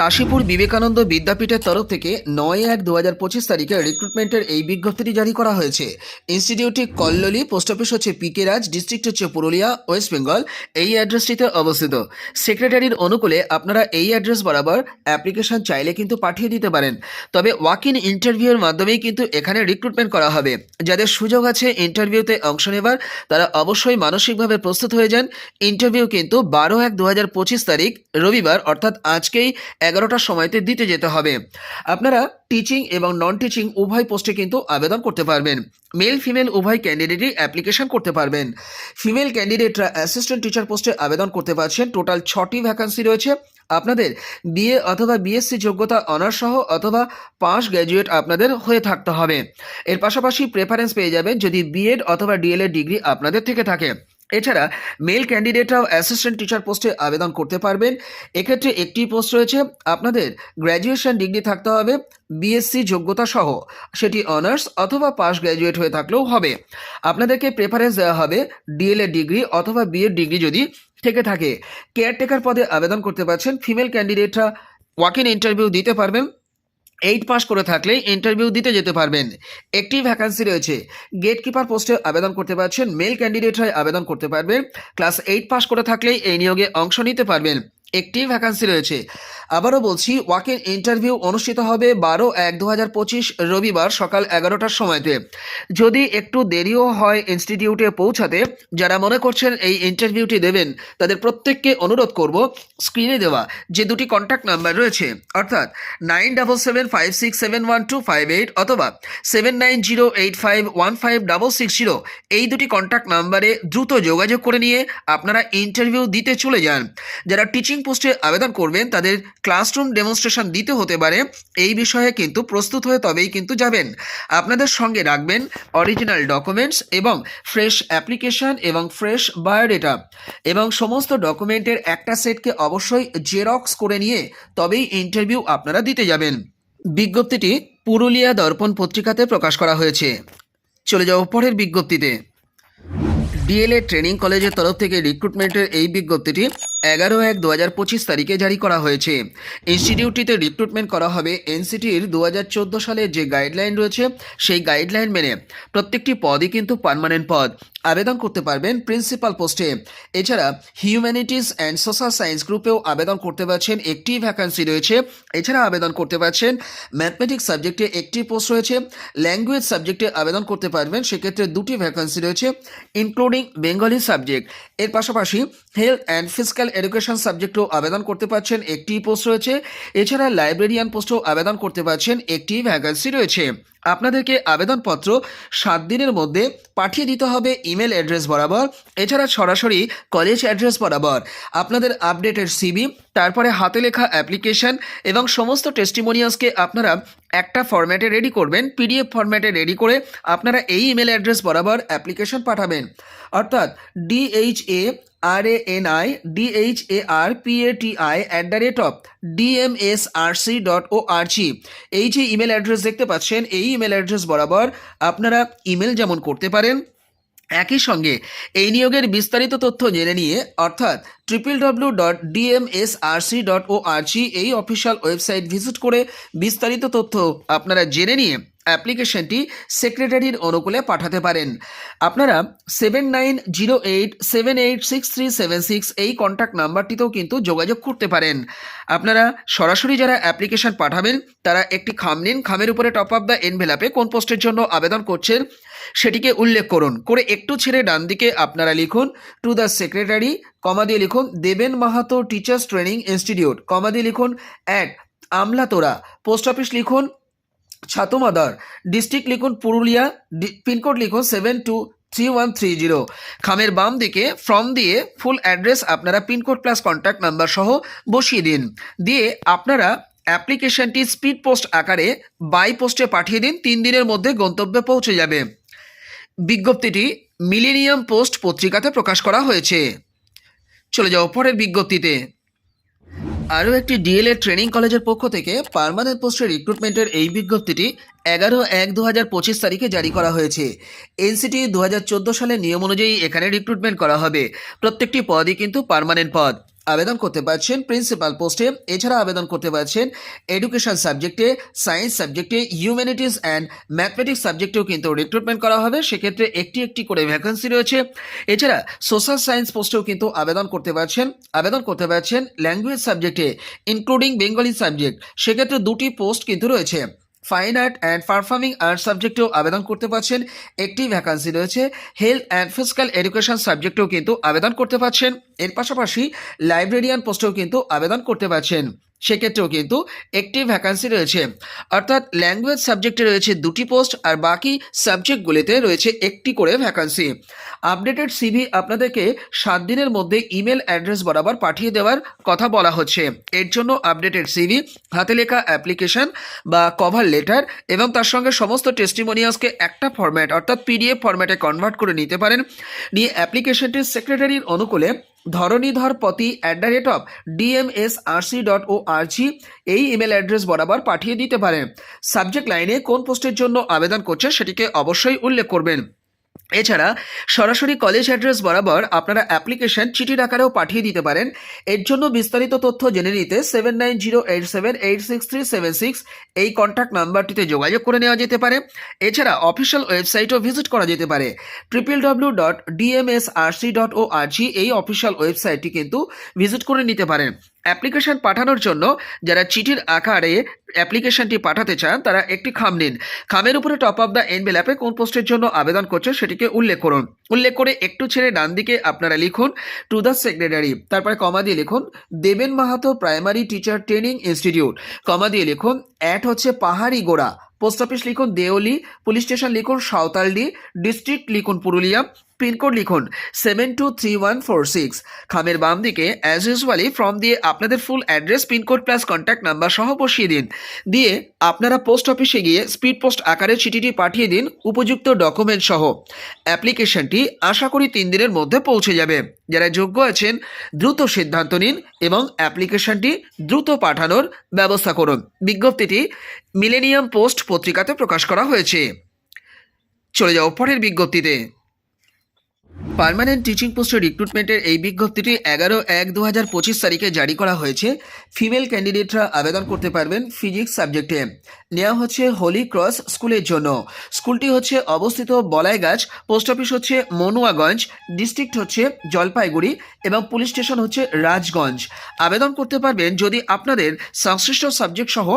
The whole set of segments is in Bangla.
কাশীপুর বিবেকানন্দ বিদ্যাপীঠের তরফ থেকে নয় এক দু হাজার পঁচিশ তারিখে রিক্রুটমেন্টের এই বিজ্ঞপ্তিটি জারি করা হয়েছে। ইনস্টিটিউটটি কল্লোলি পোস্ট অফিস হচ্ছে পিকে রাজ ডিস্ট্রিক্ট হচ্ছে পুরুলিয়া ওয়েস্ট বেঙ্গল এই অ্যাড্রেসটিতে অবস্থিত। সেক্রেটারির অনুকূলে আপনারা এই অ্যাড্রেস বরাবর অ্যাপ্লিকেশন চাইলে কিন্তু পাঠিয়ে দিতে পারেন। তবে ওয়াক ইন ইন্টারভিউর মাধ্যমেই কিন্তু এখানে রিক্রুটমেন্ট করা হবে। যাদের সুযোগ আছে ইন্টারভিউতে অংশ নেবার, তারা অবশ্যই মানসিকভাবে প্রস্তুত হয়ে যান। ইন্টারভিউ কিন্তু বারো এক দু হাজার পঁচিশ তারিখ রবিবার, অর্থাৎ আজকেই এগারোটার সময়তে দিতে যেতে হবে। আপনারা টিচিং এবং নন টিচিং উভয় পোস্টে কিন্তু আবেদন করতে পারবেন। মেল ফিমেল উভয় ক্যান্ডিডেটই অ্যাপ্লিকেশন করতে পারবেন। ফিমেল ক্যান্ডিডেটরা অ্যাসিস্ট্যান্ট টিচার পোস্টে আবেদন করতে পারছেন। টোটাল ছটি ভ্যাকান্সি রয়েছে। আপনাদের বিএ অথবা বিএসসি যোগ্যতা অনার্স সহ অথবা পাস গ্র্যাজুয়েট আপনাদের হয়ে থাকতে হবে। এর পাশাপাশি প্রেফারেন্স পেয়ে যাবেন যদি বিএড অথবা ডিএলএড ডিগ্রি আপনাদের থেকে থাকে। এছাড়া মেল ক্যান্ডিডেটরাও অ্যাসিস্ট্যান্ট টিচার পোস্টে আবেদন করতে পারবেন। এক্ষেত্রে একটি পোস্ট রয়েছে, আপনাদের গ্র্যাজুয়েশন ডিগ্রি থাকতে হবে বিএসসি যোগ্যতা সহ, সেটি অনার্স অথবা পাস গ্র্যাজুয়েট হয়ে থাকলেও হবে। আপনাদেরকে প্রেফারেন্স দেওয়া হবে ডিএলএড ডিগ্রি অথবা বিএড ডিগ্রি যদি থেকে থাকে। কেয়ারটেকার পদে আবেদন করতে পারছেন ফিমেল ক্যান্ডিডেটরা ওয়াক ইন ইন্টারভিউ দিতে পারবেন। এইট পাস করে থাকলে ইন্টারভিউ দিতে যেতে পারবেন। একটি ভ্যাকান্সি রয়েছে। গেটকিপার পোস্টে আবেদন করতে পারছেন মেল ক্যান্ডিডেটরাই আবেদন করতে পারবেন ক্লাস এইট পাস করে থাকলেই এই নিয়োগে অংশ নিতে পারবেন। একটি ভ্যাকান্সি রয়েছে। আবারও বলছি ওয়াক ইন ইন্টারভিউ অনুষ্ঠিত হবে বারো এক দু রবিবার সকাল এগারোটার সময়তে। যদি একটু দেরিও হয় ইনস্টিটিউটে পৌঁছাতে, যারা মনে করছেন এই ইন্টারভিউটি দেবেন, তাদের প্রত্যেককে অনুরোধ করব স্ক্রিনে দেওয়া যে দুটি কন্ট্যাক্ট নাম্বার রয়েছে, অর্থাৎ nine double seven five six seven one two five eight অথবা seven nine zero eight five one five double six zero এই দুটি কন্ট্যাক্ট নাম্বারে দ্রুত যোগাযোগ করে নিয়ে আপনারা ইন্টারভিউ দিতে চলে যান। যারা টিচিং পোস্টে আবেদন করবেন, তাদের ক্লাসরুম ডেমনস্ট্রেশন দিতে হতে পারে। এই বিষয়ে কিন্তু প্রস্তুত হয়ে তবেই কিন্তু যাবেন। আপনাদের সঙ্গে রাখবেন অরিজিনাল ডকুমেন্টস এবং ফ্রেশ অ্যাপ্লিকেশন এবং ফ্রেশ বায়োডেটা এবং সমস্ত ডকুমেন্টের একটা সেটকে অবশ্যই জেরক্স করে নিয়ে তবেই ইন্টারভিউ আপনারা দিতে যাবেন। বিজ্ঞপ্তিটি পুরুলিয়া দর্পণ পত্রিকাতে প্রকাশ করা হয়েছে। চলে যাও পরের বিজ্ঞপ্তিতে। ডিএলএ ট্রেনিং কলেজের তরফ থেকে রিক্রুটমেন্টের এই বিজ্ঞপ্তিটি এগারো এক দু হাজার পঁচিশ তারিখে জারি করা হয়েছে। ইনস্টিটিউটটিতে রিক্রুটমেন্ট করা হবে এনসিটির দু হাজার চোদ্দ সালের যে গাইডলাইন রয়েছে, সেই গাইডলাইন মেনে প্রত্যেকটি পদই কিন্তু পারমানেন্ট পদ। আবেদন করতে পারবেন প্রিন্সিপাল পোস্টে এছাড়া হিউম্যানিটিস অ্যান্ড সোশ্যাল সায়েন্স গ্রুপেও আবেদন করতে পারছেন, একটি ভ্যাকান্সি রয়েছে। এছাড়া আবেদন করতে পারছেন ম্যাথমেটিক্স সাবজেক্টে একটি পোস্ট রয়েছে ল্যাঙ্গুয়েজ সাবজেক্টে আবেদন করতে পারবেন, সেক্ষেত্রে দুটি ভ্যাকান্সি রয়েছে ইনক্লুডিং বেঙ্গলি সাবজেক্ট। এর পাশাপাশি হেলথ অ্যান্ড ফিজিক্যাল এডুকেশন সাবজেক্টেও আবেদন করতে পারছেন, একটি পোস্ট রয়েছে। এছাড়া লাইব্রেরিয়ান পোস্টেও আবেদন করতে পারছেন, একটি ভ্যাকান্সি রয়েছে। আপনাদেরকে আবেদনপত্র সাত দিনের মধ্যে পাঠিয়ে দিতে হবে ইমেল অ্যাড্রেস বরাবর। এছাড়া সরাসরি কলেজ অ্যাড্রেস বরাবর আপনাদের আপডেটেড সিবি, তারপরে হাতে লেখা অ্যাপ্লিকেশন এবং সমস্ত টেস্টিমোনিয়ালসকে আপনারা একটা ফরম্যাটে রেডি করবেন, পিডিএফ ফরম্যাটে রেডি করে আপনারা এই ইমেল অ্যাড্রেস বরাবর অ্যাপ্লিকেশন পাঠাবেন। অর্থাৎ D H A R A N I D H A R P A T I at the rate of DMSRC dot O R G এই যে ইমেল অ্যাড্রেস দেখতে পাচ্ছেন, এই ইমেল অ্যাড্রেস বরাবর আপনারা ইমেল যেমন করতে পারেন, একই সঙ্গে এই নিয়োগের বিস্তারিত তথ্য জেনে নিয়ে অর্থাৎ triple W dot DMSRC dot O এই অফিসিয়াল ওয়েবসাইট ভিজিট করে বিস্তারিত তথ্য আপনারা জেনে নিয়ে অ্যাপ্লিকেশনটি সেক্রেটারির অনুকূলে পাঠাতে পারেন। আপনারা seven nine zero eight seven eight six three seven six এই কন্ট্যাক্ট নাম্বারটিতেও কিন্তু যোগাযোগ করতে পারেন। আপনারা সরাসরি যারা অ্যাপ্লিকেশন পাঠাবেন, তারা একটি খাম নিন। খামের উপরে টপ আপ দ্য এনভেলাপে কোন পোস্টের জন্য আবেদন করছেন, সেটিকে উল্লেখ করুন। করে একটু ছেড়ে ডান দিকে আপনারা লিখুন টু দ্য সেক্রেটারি কমা দিয়ে লিখুন, Deben Mahato teachers training institute comma দিয়ে লিখুন অ্যাট আমলাতোরা পোস্ট অফিস লিখুন ছাতুমাদার, ডিস্ট্রিক্ট লিখুন পুরুলিয়া পিনকোড লিখুন seven two three one three zero. খামের বাম দিকে ফর্ম দিয়ে ফুল অ্যাড্রেস আপনারা পিনকোড প্লাস কন্ট্যাক্ট নাম্বার সহ বসিয়ে দিন। দিয়ে আপনারা অ্যাপ্লিকেশনটি স্পিড পোস্ট আকারে বাই পোস্টে পাঠিয়ে দিন, তিন দিনের মধ্যে গন্তব্যে পৌঁছে যাবে। বিজ্ঞপ্তিটি মিলেনিয়াম পোস্ট পত্রিকাতে প্রকাশ করা হয়েছে। চলে যাও পরের বিজ্ঞপ্তিতে। আরও একটি ডিএলএড ট্রেনিং কলেজের পক্ষ থেকে পার্মানেন্ট পোস্টের রিক্রুটমেন্টের এই বিজ্ঞপ্তিটি এগারো এক দু হাজার পঁচিশ তারিখে জারি করা হয়েছে। এনসিটি দু হাজার চোদ্দ সালের নিয়ম অনুযায়ী এখানে রিক্রুটমেন্ট করা হবে। প্রত্যেকটি পদই কিন্তু পারমানেন্ট পদ। আবেদন করতে পারছেন প্রিন্সিপাল পোস্টে এছাড়া আবেদন করতে পারছেন এডুকেশন সাবজেক্টে সায়েন্স সাবজেক্টে হিউম্যানিটিস অ্যান্ড ম্যাথমেটিক্স সাবজেক্টেও কিন্তু রিক্রুটমেন্ট করা হবে। সেক্ষেত্রে একটি একটি করে ভ্যাকেন্সি রয়েছে। এছাড়া সোশ্যাল সায়েন্স পোস্টেও কিন্তু আবেদন করতে পারছেন। আবেদন করতে পারছেন ল্যাঙ্গুয়েজ সাবজেক্টে ইনক্লুডিং বেঙ্গলি সাবজেক্ট সেক্ষেত্রে দুটি পোস্ট কিন্তু রয়েছে। Fine art and performing art সাবজেক্টেও আবেদন করতে পারছেন। একটি ভ্যাকান্সি রয়েছে। হেলথ অ্যান্ড ফিজিক্যাল এডুকেশন সাবজেক্টেও কিন্তু আবেদন করতে পারছেন। এর পাশাপাশি লাইব্রেরিয়ান পোস্টেও কিন্তু আবেদন করতে পারছেন। সেক্ষেত্রেও কিন্তু একটি ভ্যাকান্সি রয়েছে। অর্থাৎ ল্যাঙ্গুয়েজ সাবজেক্টে রয়েছে দুটি পোস্ট আর বাকি সাবজেক্টগুলিতে রয়েছে একটি করে ভ্যাকান্সি আপডেটেড সিভি আপনাদেরকে সাত দিনের মধ্যে ইমেল অ্যাড্রেস বরাবর পাঠিয়ে দেওয়ার কথা বলা হচ্ছে। এর জন্য আপডেটেড সিভি হাতে লেখা অ্যাপ্লিকেশন বা কভার লেটার এবং তার সঙ্গে সমস্ত টেস্টিমোনিয়ালসকে একটা ফরম্যাট অর্থাৎ পিডিএফ ফরম্যাটে কনভার্ট করে নিতে পারেন। নিয়ে অ্যাপ্লিকেশনটি সেক্রেটারির অনুকূলে Dharanidhar Pati at the rate of DMSRC dot O R G এই ইমেল অ্যাড্রেস বরাবর পাঠিয়ে দিতে পারেন। সাবজেক্ট লাইনে কোন পোস্টের জন্য আবেদন করছে সেটিকে অবশ্যই উল্লেখ করবেন। এছাড়া সরাসরি কলেজ অ্যাড্রেস বরাবর আপনারা অ্যাপ্লিকেশন চিঠির আকারেও পাঠিয়ে দিতে পারেন। এর জন্য বিস্তারিত তথ্য জেনে নিতে seven nine zero eight seven eight six three seven six এই কন্ট্যাক্ট নাম্বারটিতে যোগাযোগ করে নেওয়া যেতে পারে। এছাড়া অফিসিয়াল ওয়েবসাইটও ভিজিট করা যেতে পারে। Triple W dot DMSRC dot O R G এই অফিসিয়াল ওয়েবসাইটটি কিন্তু ভিজিট করে নিতে পারেন। অ্যাপ্লিকেশন পাঠানোর জন্য যারা চিঠির আকারে অ্যাপ্লিকেশনটি পাঠাতে চান, তারা একটি খাম নিন। খামের উপরে টপ অফ দ্য এনভেলাপে কোন পোস্টের জন্য আবেদন করছে সেটিকে উল্লেখ করুন। উল্লেখ করে একটু ছেড়ে ডান দিকে আপনারা লিখুন টু দ্য সেক্রেটারি তারপরে কমা দিয়ে লিখুন, Deben Mahato primary teacher training institute comma দিয়ে লিখুন অ্যাট হচ্ছে পাহাড়ি গোড়া। পোস্ট অফিস লিখুন, দেওলি পুলিশ স্টেশন লিখুন, সাঁওতালডি ডিস্ট্রিক্ট লিখুন, পুরুলিয়া পিনকোড লিখুন seven two three one four six খামের বাম দিকে অ্যাজ ইউজুয়ালি ফর্ম দিয়ে আপনাদের full address pincode plus contact number সহ বসিয়ে দিন। দিয়ে আপনারা পোস্ট অফিসে গিয়ে স্পিড পোস্ট আকারে চিঠিটি পাঠিয়ে দিন, উপযুক্ত ডকুমেন্ট সহ। অ্যাপ্লিকেশনটি আশা করি তিন দিনের মধ্যে পৌঁছে যাবে। যারা যোগ্য আছেন, দ্রুত সিদ্ধান্ত নিন এবং অ্যাপ্লিকেশনটি দ্রুত পাঠানোর ব্যবস্থা করুন। বিজ্ঞপ্তিটি মিলেনিয়াম পোস্ট পত্রিকাতে প্রকাশ করা হয়েছে। চলে যাও পরের বিজ্ঞপ্তিতে। পার্মানেন্ট টিচিং পোস্টের রিক্রুটমেন্টের এই বিজ্ঞপ্তিটি এগারো এক দু হাজার পঁচিশ তারিখে জারি করা হয়েছে। ফিমেল ক্যান্ডিডেটরা আবেদন করতে পারবেন ফিজিক্স সাবজেক্টে নেওয়া হচ্ছে হোলি ক্রস স্কুলের জন্য। স্কুলটি হচ্ছে অবস্থিত বলাইগাছ পোস্ট অফিস হচ্ছে মনুয়াগঞ্জ ডিস্ট্রিক্ট হচ্ছে জলপাইগুড়ি এবং পুলিশ স্টেশন হচ্ছে রাজগঞ্জ। আবেদন করতে পারবেন যদি আপনাদের সংশ্লিষ্ট সাবজেক্ট সহ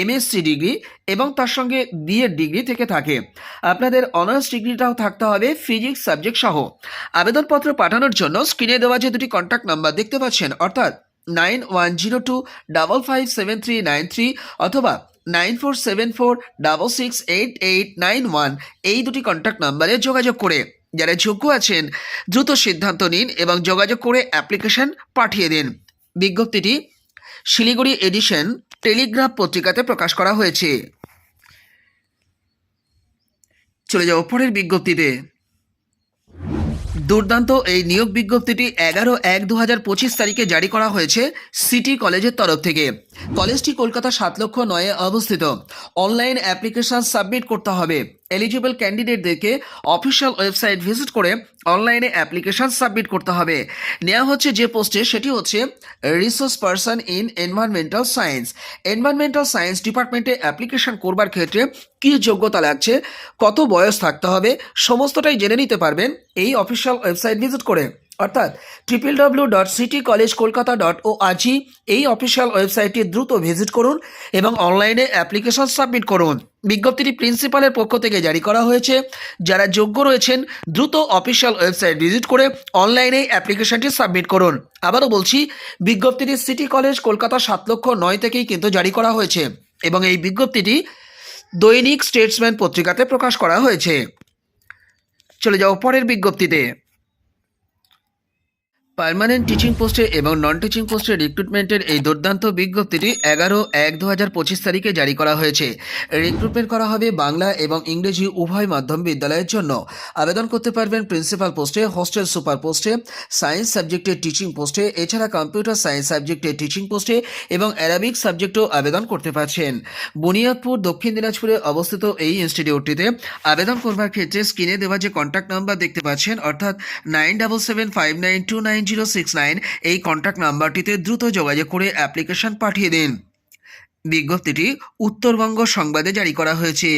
এমএসসি ডিগ্রি এবং তার সঙ্গে বিএড ডিগ্রি থেকে থাকে। আপনাদের অনার্স ডিগ্রিটাও থাকতে হবে ফিজিক্স সাবজেক্ট সহ। আবেদনপত্র পাঠানোর জন্য স্ক্রিনে দেওয়া যে দুটি কন্ট্যাক্ট নাম্বার দেখতে পাচ্ছেন, অর্থাৎ nine one zero two double five seven three nine three অথবা nine four seven four double six eight eight nine one এই দুটি কন্ট্যাক্ট নাম্বারে যোগাযোগ করে। যারা যোগ্য আছেন, দ্রুত সিদ্ধান্ত নিন এবং যোগাযোগ করে অ্যাপ্লিকেশন পাঠিয়ে দিন। বিজ্ঞপ্তিটি শিলিগুড়ি এডিশন টেলিগ্রাফ পত্রিকাতে প্রকাশ করা হয়েছে। চলে যাও পরের বিজ্ঞপ্তিতে। দুর্দান্ত এই নিয়োগ বিজ্ঞপ্তিটি এগারো এক দু হাজার পঁচিশ তারিখে জারি করা হয়েছে সিটি কলেজের তরফ থেকে। কলেজটি কলকাতা সাত লক্ষ নয়ে অবস্থিত। অনলাইন অ্যাপ্লিকেশন সাবমিট করতে হবে। এলিজিবল ক্যান্ডিডেটদেরকে অফিসিয়াল ওয়েবসাইট ভিজিট করে অনলাইনে অ্যাপ্লিকেশন সাবমিট করতে হবে। নেওয়া হচ্ছে যে পোস্টে সেটি হচ্ছে resource person in environmental science environmental science ডিপার্টমেন্টে অ্যাপ্লিকেশন করবার ক্ষেত্রে কী যোগ্যতা লাগছে, কত বয়স থাকতে হবে, সমস্তটাই জেনে নিতে পারবেন এই অফিসিয়াল ওয়েবসাইট ভিজিট করে। অর্থাৎ triple W dot city college Kolkata dot O R G এই অফিসিয়াল ওয়েবসাইটটি দ্রুত ভিজিট করুন এবং অনলাইনে অ্যাপ্লিকেশন সাবমিট করুন। বিজ্ঞপ্তিটি প্রিন্সিপালের পক্ষ থেকে জারি করা হয়েছে। যারা যোগ্য রয়েছেন, দ্রুত অফিসিয়াল ওয়েবসাইট ভিজিট করে অনলাইনে অ্যাপ্লিকেশনটি সাবমিট করুন। আবারও বলছি, বিজ্ঞপ্তিটি সিটি কলেজ কলকাতা সাত লক্ষ নয় থেকেই কিন্তু জারি করা হয়েছে এবং এই বিজ্ঞপ্তিটি দৈনিক স্টেটসম্যান পত্রিকাতে প্রকাশ করা হয়েছে। চলে যাও পরের বিজ্ঞপ্তিতে। পার্মানেন্ট টিচিং পোস্টে এবং নন টিচিং পোস্টে রিক্রুটমেন্টের এই দুর্দান্ত বিজ্ঞপ্তিটি এগারো এক দু হাজার পঁচিশ তারিখে জারি করা হয়েছে। রিক্রুটমেন্ট করা হবে বাংলা এবং ইংরেজি উভয় মাধ্যম বিদ্যালয়ের জন্য। আবেদন করতে পারবেন প্রিন্সিপাল পোস্টে হোস্টেল সুপার পোস্টে সায়েন্স সাবজেক্টের টিচিং পোস্টে এছাড়া কম্পিউটার সায়েন্স সাবজেক্টের টিচিং পোস্টে এবং অ্যারাবিক সাবজেক্টেও আবেদন করতে পারছেন। বুনিয়াদপুর, দক্ষিণ দিনাজপুরে অবস্থিত এই ইনস্টিটিউটটিতে আবেদন করবার ক্ষেত্রে স্ক্রিনে দেওয়া যে কন্ট্যাক্ট নাম্বার দেখতে পাচ্ছেন, অর্থাৎ nine double seven five nine two nine zero six nine এই কন্ট্যাক্ট নাম্বারটিতে দ্রুত যোগাযোগ করে অ্যাপ্লিকেশন পাঠিয়ে দিন। বিজ্ঞপ্তিটি উত্তরবঙ্গ সংবাদে জারি করা হয়েছে।